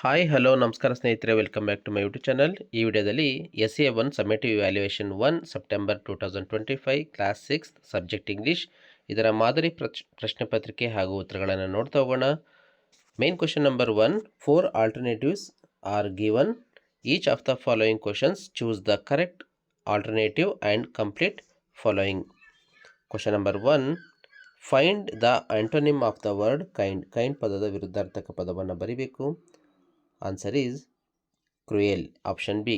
Hi, hello, ನಮಸ್ಕಾರ ಸ್ನೇಹಿತರೆ, welcome back to my YouTube channel. ಈ ವಿಡಿಯೋದಲ್ಲಿ S A one summative evaluation one, September two thousand twenty five, class six, subject English. ಇದರ ಮಾದರಿ ಪ್ರಶ್ನೆ ಪತ್ರಿಕೆ ಹಾಗೂ ಉತ್ತರಗಳನ್ನು ನೋಡ್ತಾ ಹೋಗೋಣ. Main question number one four alternatives are given each of the following questions choose the correct alternative and complete following question number one find the antonym of the word kind kind ಪದದ ವಿರುದ್ಧಾರ್ಥಕ ಪದವನ್ನು ಬರಿಬೇಕು. Answer is cruel option B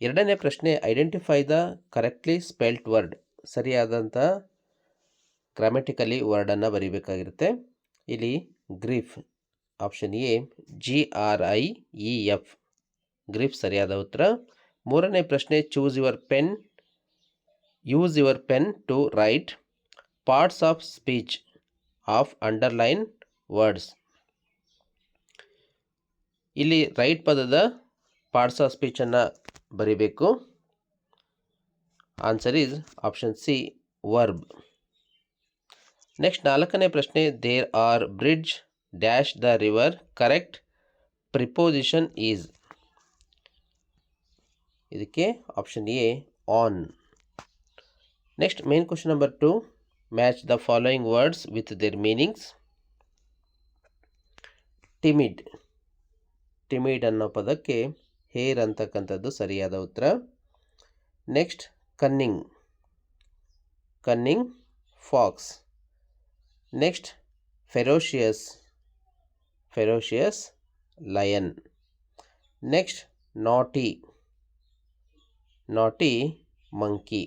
ಎರಡನೇ ಪ್ರಶ್ನೆ identify the correctly spelt word ಸರಿಯಾದಂಥ grammatically ವರ್ಡನ್ನು ಬರೀಬೇಕಾಗಿರುತ್ತೆ. ಇಲ್ಲಿ grief option A G R I E F grief ಸರಿಯಾದ ಉತ್ತರ. ಮೂರನೇ ಪ್ರಶ್ನೆ choose your pen use your pen to write parts of speech of underline words ಇಲ್ಲಿ ರೈಟ್ ಪದದ ಪಾರ್ಟ್ಸ್ ಆಫ್ ಸ್ಪೀಚನ್ನು ಬರಿಬೇಕು. Answer is option C verb next ನಾಲ್ಕನೇ ಪ್ರಶ್ನೆ there are bridge dash the river correct preposition is ಇದಕ್ಕೆ option A on next main question number two match the following words with their meanings timid timid ಅನ್ನೋ ಪದಕ್ಕೆ hare ಅಂತಕ್ಕಂಥದ್ದು ಸರಿಯಾದ ಉತ್ತರ. Next cunning cunning fox next ferocious ferocious lion next naughty naughty monkey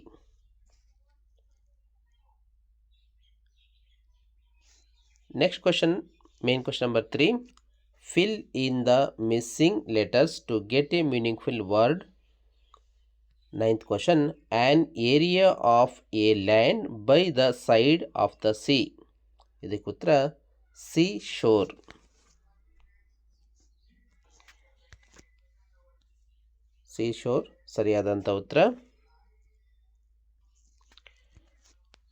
next question main question number three fill in the missing letters to get a meaningful word ninth question an area of a land by the side of the sea ಇದಕ್ಕೆ ಉತ್ತರ C sure C sure ಸರಿಯಾದಂಥ ಉತ್ತರ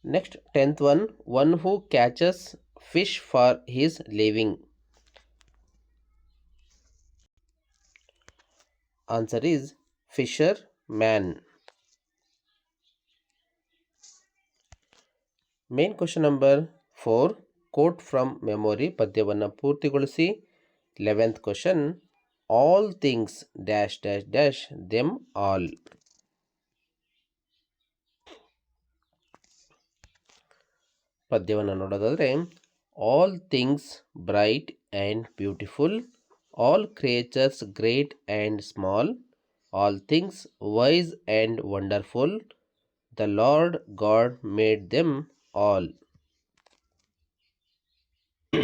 next tenth one one who catches fish for his living answer is Fisher man main question number four quote from memory ಪದ್ಯವನ್ನು ಪೂರ್ತಿಗೊಳಿಸಿ eleventh question all things dash dash dash them all ಪದ್ಯವನ್ನು ನೋಡೋದಾದರೆ all things bright and beautiful all creatures great and small, all things wise and wonderful, the Lord God made them all.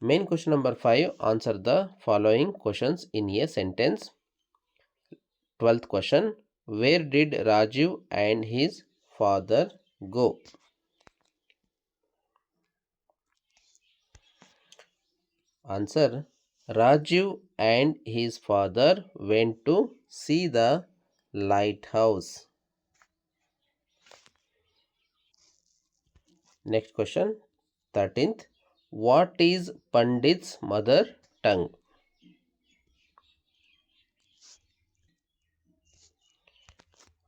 Main question number 5 Answer the following questions in a sentence. 12th question Where did Rajiv and his father go? Answer Rajiv and his father went to see the lighthouse. Next question 13th What is Pandit's mother tongue?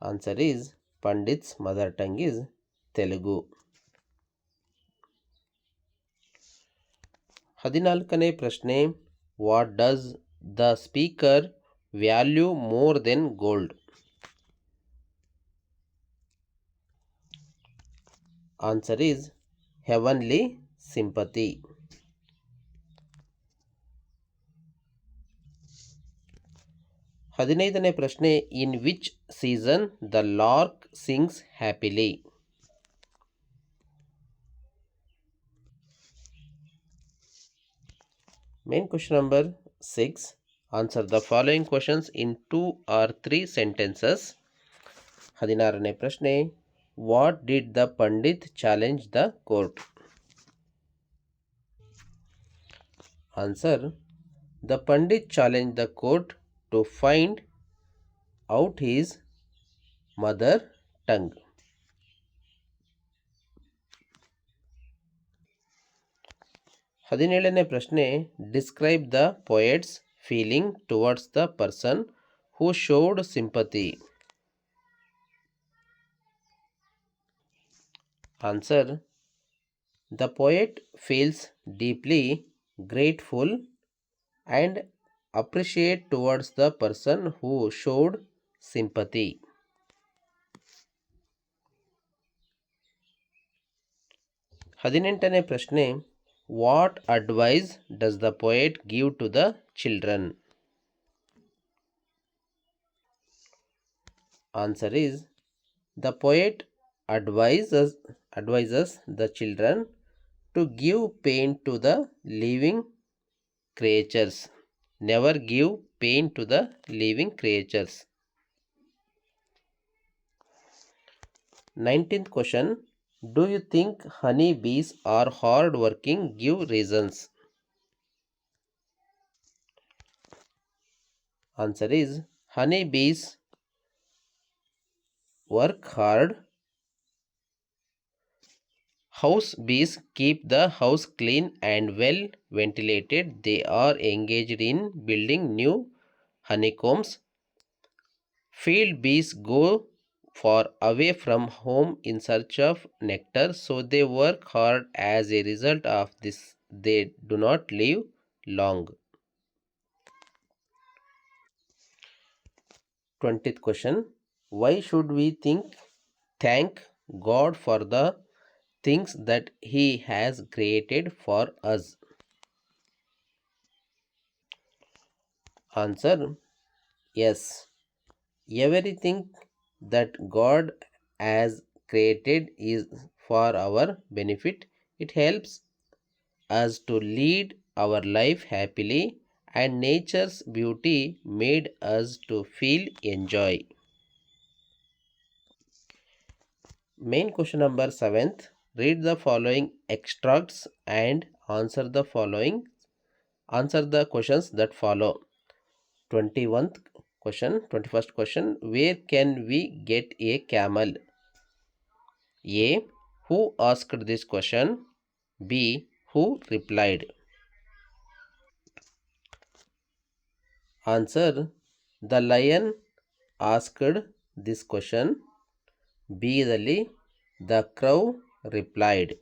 Answer is Pandit's mother tongue is Telugu. ಹದಿನಾಲ್ಕನೇ ಪ್ರಶ್ನೆ what does the speaker value more than gold answer is heavenly sympathy ಹದಿನೈದನೇ ಪ್ರಶ್ನೆ in which season the lark sings happily Main question number 6 Answer the following questions in two or three sentences. ಹದಿನಾರನೇ ಪ್ರಶ್ನೆ what did the Pandit challenge the court answer the Pandit challenge the court to find out he's mother tongue ಹದಿನೇಳನೇ ಪ್ರಶ್ನೆ describe the poet's feeling towards the person who showed sympathy answer the poet feels deeply grateful and appreciate towards the person who showed sympathy. ಹದಿನೆಂಟನೇ ಪ್ರಶ್ನೆ what advice does the poet give to the children? Answer is the poet advises advises the children to give pain to the living creatures. Never give pain to the living creatures. Nineteenth question do you think honey bees are hard working? Give reasons. Answer is honey bees work hard House bees keep the house clean and well ventilated. They are engaged in building new honeycombs. Field bees go far away from home in search of nectar, so they work hard. As a result of this, they do not live long. 20th question Why should we think thank God for the things that He has created for us? Answer Yes. Everything that God has created is for our benefit. It helps us to lead our life happily, and nature's beauty made us to feel enjoy. Main question number seventh. Read the following extracts and answer the following. Answer the questions that follow. 21st Question 21st question Where can we get a camel? A. Who asked this question? B. Who replied? Answer The lion asked this question. B. The crow replied.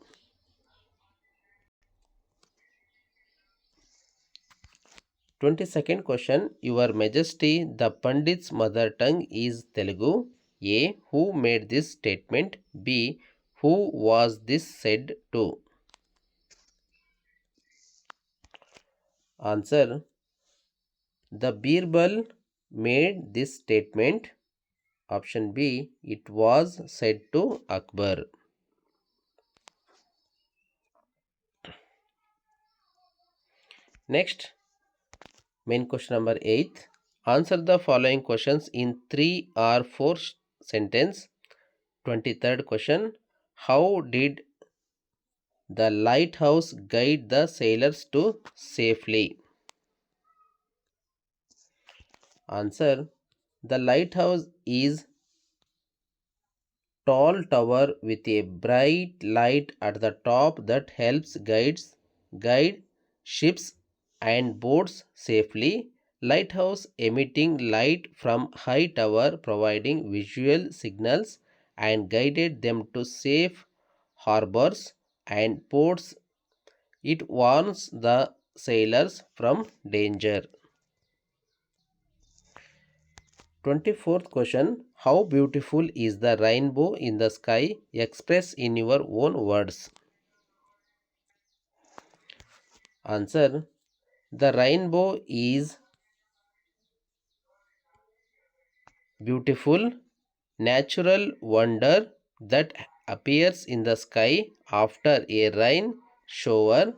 Twenty-second question. Your Majesty, the Pandit's mother tongue is Telugu. A. Who made this statement? B. Who was this said to? Answer. The Birbal made this statement. Option B. It was said to Akbar. Next, main question number 8. Answer the following questions in 3 or 4 sentence. 23rd question. How did the lighthouse guide the sailors to safely? Answer. The lighthouse is tall tower with a bright light at the top that helps guides guide ships and boats safely. Lighthouse emitting light from high tower providing visual signals and guided them to safe harbors and ports. It warns the sailors from danger. 24th question How beautiful is the rainbow in the sky? Express in your own words. Answer The rainbow is beautiful natural wonder that appears in the sky after a rain shower.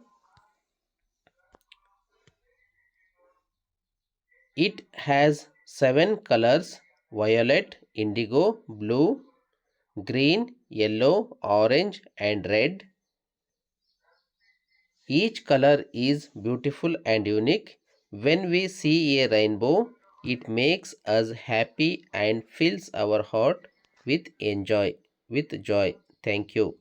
It has seven colors violet, indigo, blue, green, yellow, orange, and red. Each color is beautiful and unique. When we see a rainbow, it makes us happy and fills our heart with enjoy with joy. Thank you.